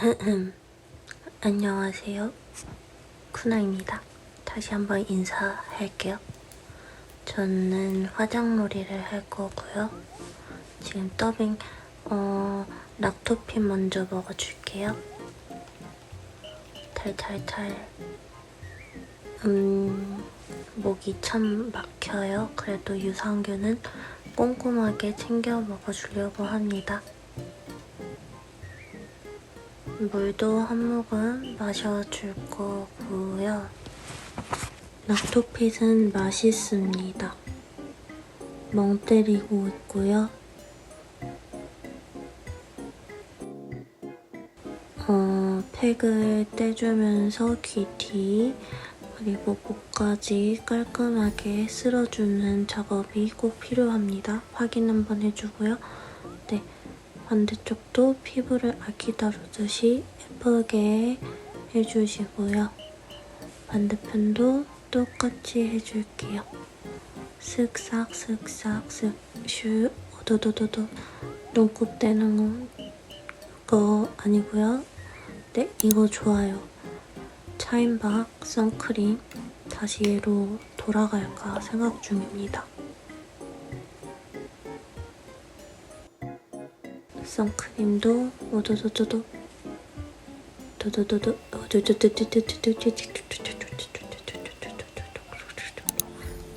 안녕하세요. 쿠나입니다. 다시 한번 인사할게요. 저는 화장놀이를 할 거고요. 지금 더빙, 어, 락토핀 먼저 먹어줄게요. 탈탈탈. 음, 목이 참 막혀요. 그래도 유산균은 꼼꼼하게 챙겨 먹어주려고 합니다. 물도 한 모금 마셔줄 거고요. 락토핏은 맛있습니다. 멍 때리고 있고요. 어, 팩을 떼주면서 귀 뒤, 그리고 목까지 깔끔하게 쓸어주는 작업이 꼭 필요합니다. 확인 한번 해주고요. 네, 반대쪽도 피부를 아기 다루듯이 예쁘게 해주시고요. 반대편도 똑같이 해줄게요. 쓱싹 쓱싹 쓱슈 오도도도도 눈곱 떼는 거 아니고요. 네, 이거 좋아요. 차인박 선크림 다시 얘로 돌아갈까 생각 중입니다. 선크림도 오도도도도 도도도도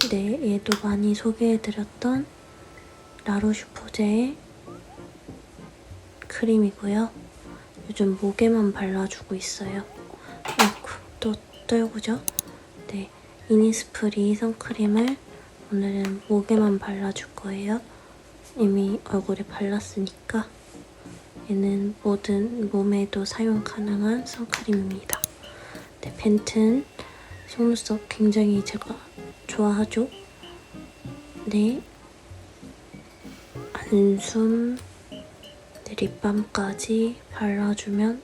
네, 얘도 많이 소개해드렸던 라로슈포제의 크림이고요. 요즘 목에만 발라주고 있어요. 아이고, 또 떨구죠? 네, 이니스프리 선크림을 오늘은 목에만 발라줄 거예요. 이미 얼굴에 발랐으니까 얘는 모든 몸에도 사용 가능한 선크림입니다. 네, 벤튼 속눈썹 굉장히 제가 좋아하죠. 네, 안숨, 네, 립밤까지 발라주면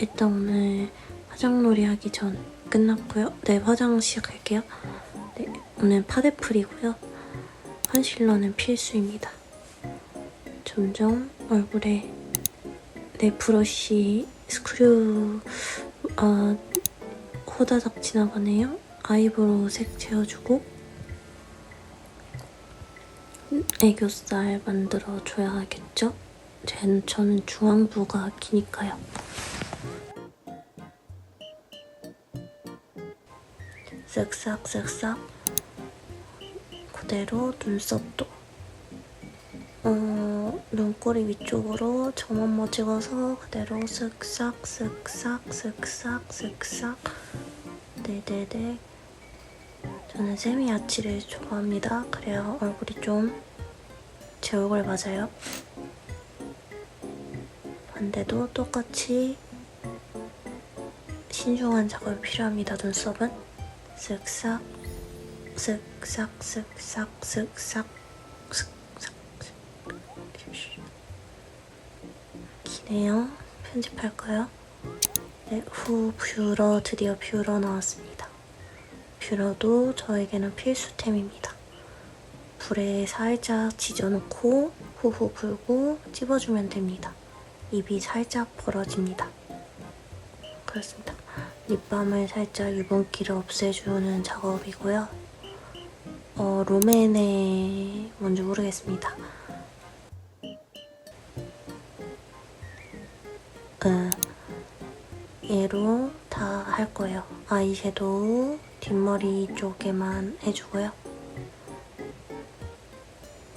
일단 오늘 화장놀이 하기 전 끝났고요. 네, 화장 시작할게요. 네, 오늘 파데프리고요. 컨실러는 필수입니다. 점점 얼굴에 내 브러쉬 스크류 아 호다닥 지나가네요. 아이브로우 색 채워주고 애교살 만들어줘야겠죠? 쟤는, 저는 중앙부가 기니까요. 쓱싹쓱싹 그대로 눈썹도 어, 눈꼬리 위쪽으로 점 한 번 찍어서 그대로 쓱싹 쓱싹 쓱싹 쓱싹. 네네네. 저는 세미 아치를 좋아합니다. 그래야 얼굴이 좀 제 얼굴 맞아요? 반대도 똑같이 신중한 작업이 필요합니다 눈썹은. 쓱싹 쓱싹 쓱싹 쓱싹 기 네요. 편집할까요? 네, 후 뷰러 드디어 뷰러 나왔습니다. 뷰러도 저에게는 필수템입니다. 불에 살짝 지져놓고 후후 불고 찝어주면 됩니다. 입이 살짝 벌어집니다. 그렇습니다. 립밤을 살짝 유분기를 없애주는 작업이고요. 어, 롬앤의 뭔지 모르겠습니다. 얘로 다 할 거예요. 아이섀도우 뒷머리 쪽에만 해주고요.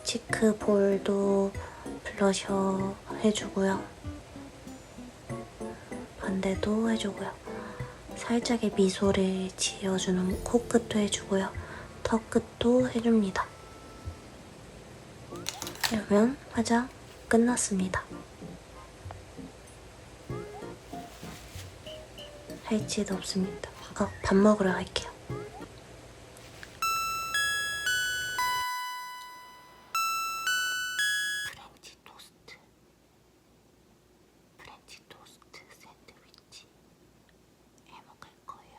치크 볼도 블러셔 해주고요. 반대도 해주고요. 살짝의 미소를 지어주는 코끝도 해주고요. 턱끝도 해줍니다. 이러면 화장 끝났습니다. 할짓 없습니다. 어, 밥 먹으러 갈게요. 프렌치 토스트. 프렌치 토스트 샌드위치 해 먹을 거예요.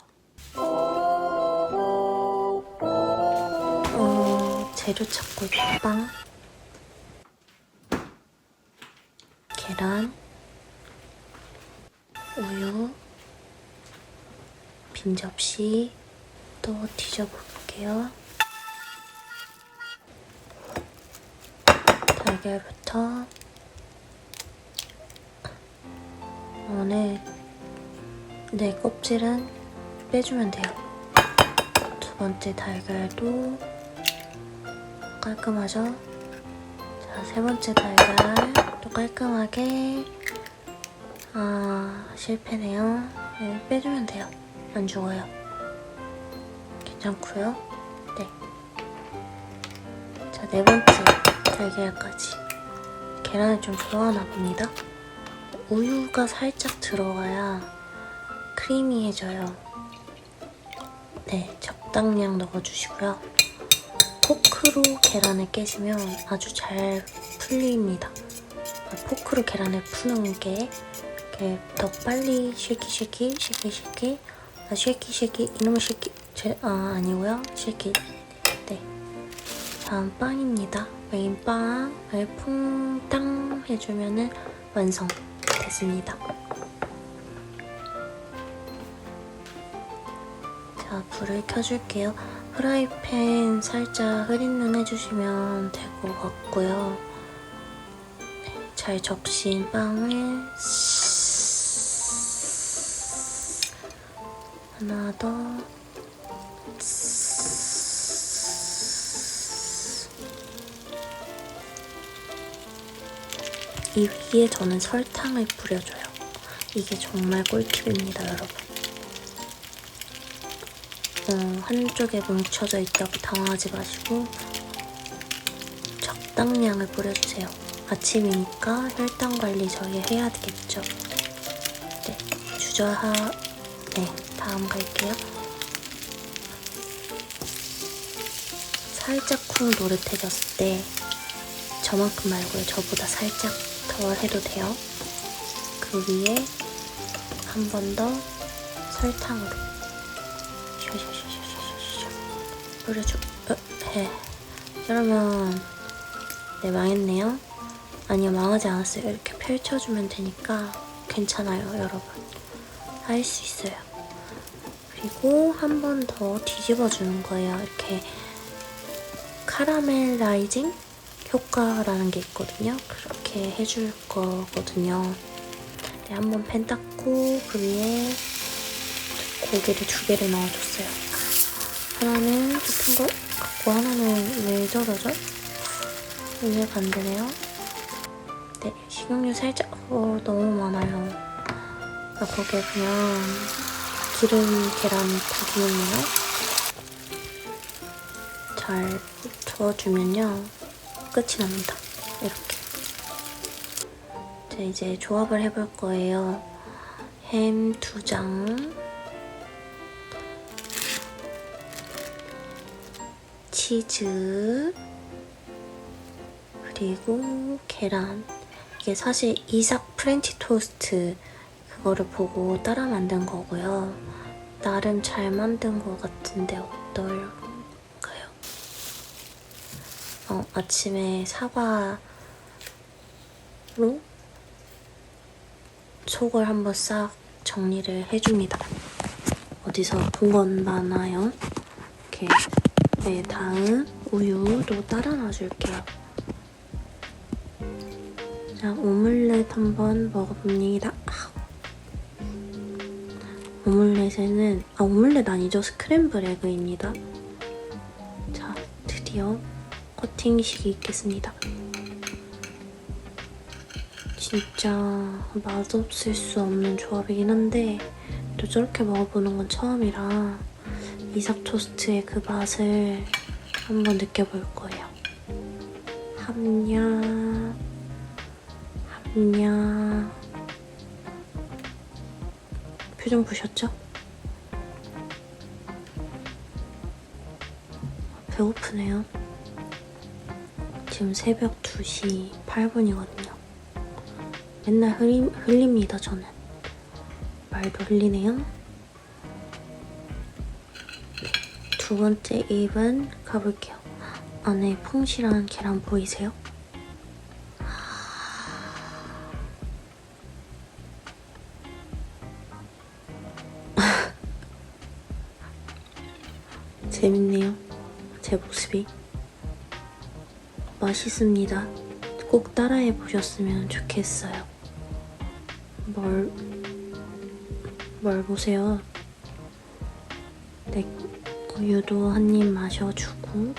어, 재료 찾고 있다. 빵. 계란. 빈 접시 또 뒤져볼게요. 달걀부터 오늘 네 껍질은 빼주면 돼요. 두 번째 달걀도 깔끔하죠? 자, 세 번째 달걀 또 깔끔하게 아 실패네요. 네, 빼주면 돼요. 안 죽어요. 괜찮고요. 네. 자, 네 번째 달걀까지. 계란을 좀 좋아하나 봅니다. 우유가 살짝 들어가야 크리미해져요. 네, 적당량 넣어주시고요. 포크로 계란을 깨시면 아주 잘 풀립니다. 아, 포크로 계란을 푸는 게 더 빨리 쉐키 쉐키 아, 쉐키 쉐키. 이놈의 쉐키. 제, 아 아니고요. 쉐키. 네. 다음 빵입니다. 메인빵을 퐁당 해주면은 완성. 됐습니다. 자 불을 켜줄게요. 프라이팬 살짝 흐린 눈 해주시면 될 것 같고요. 네, 잘 적신 빵을 하나 더 이 위에 저는 설탕을 뿌려줘요. 이게 정말 꿀팁입니다, 여러분. 어, 한쪽에 뭉쳐져 있다고 당황하지 마시고 적당량을 뿌려주세요. 아침이니까 혈당 관리 저희 해야 되겠죠. 네, 주저하 네, 다음 갈게요. 살짝 쿵 노릇해졌을 때 저만큼 말고요. 저보다 살짝 덜 해도 돼요. 그 위에 한 번 더 설탕으로 뿌려줘. 어, 해. 그러면 네 망했네요. 아니요 망하지 않았어요. 이렇게 펼쳐주면 되니까 괜찮아요, 여러분. 할 수 있어요. 그리고 한 번 더 뒤집어 주는 거예요. 이렇게 카라멜라이징 효과라는 게 있거든요. 그렇게 해줄 거거든요. 네, 한번 팬 닦고 그 위에 고기를 두 개를 넣어줬어요. 하나는 같은 거 갖고 하나는 왜 저러죠? 안 되네요. 네, 식용유 살짝 어, 너무 많아요. 나 거기에 그냥 기름 계란 다기는네요 잘 저어주면요 끝이 납니다. 이렇게. 자 이제 조합을 해볼 거예요. 햄 두 장, 치즈, 그리고 계란. 이게 사실 이삭 프렌치 토스트 그거를 보고 따라 만든 거고요. 나름 잘 만든 것 같은데 어떨까요? 어, 아침에 사과로 속을 한번 싹 정리를 해줍니다. 어디서 본 건 많아요. 이렇게 네, 다음 우유도 따라 놔줄게요. 자, 오믈렛 한번 먹어봅니다. 아. 오믈렛에는 아 오믈렛 아니죠 스크램블 에그입니다. 자 드디어 커팅식이 있겠습니다. 진짜 맛없을 수 없는 조합이긴 한데 또 저렇게 먹어보는 건 처음이라 이삭 토스트의 그 맛을 한번 느껴볼 거예요. 함냐 함냐 표정 보셨죠? 배고프네요. 지금 새벽 2시 8분이거든요. 맨날 흘리, 흘립니다, 저는. 말도 흘리네요. 네. 두 번째 입은 가볼게요. 안에 퐁실한 계란 보이세요? 재밌네요. 제 모습이. 맛있습니다. 꼭 따라해 보셨으면 좋겠어요. 뭘, 뭘 보세요. 네, 우유도 한 입 마셔주고.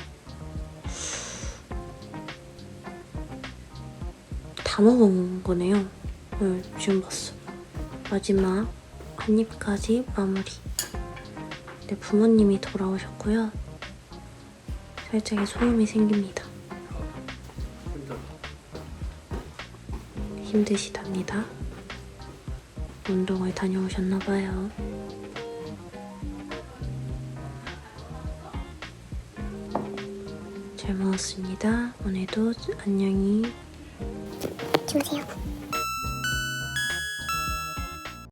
다 먹은 거네요. 응, 지금 봤어. 마지막 한 입까지 마무리. 네, 부모님이 돌아오셨고요. 살짝의 소음이 생깁니다. 힘드시답니다. 운동을 다녀오셨나봐요. 잘 먹었습니다. 오늘도 안녕히 주무세요.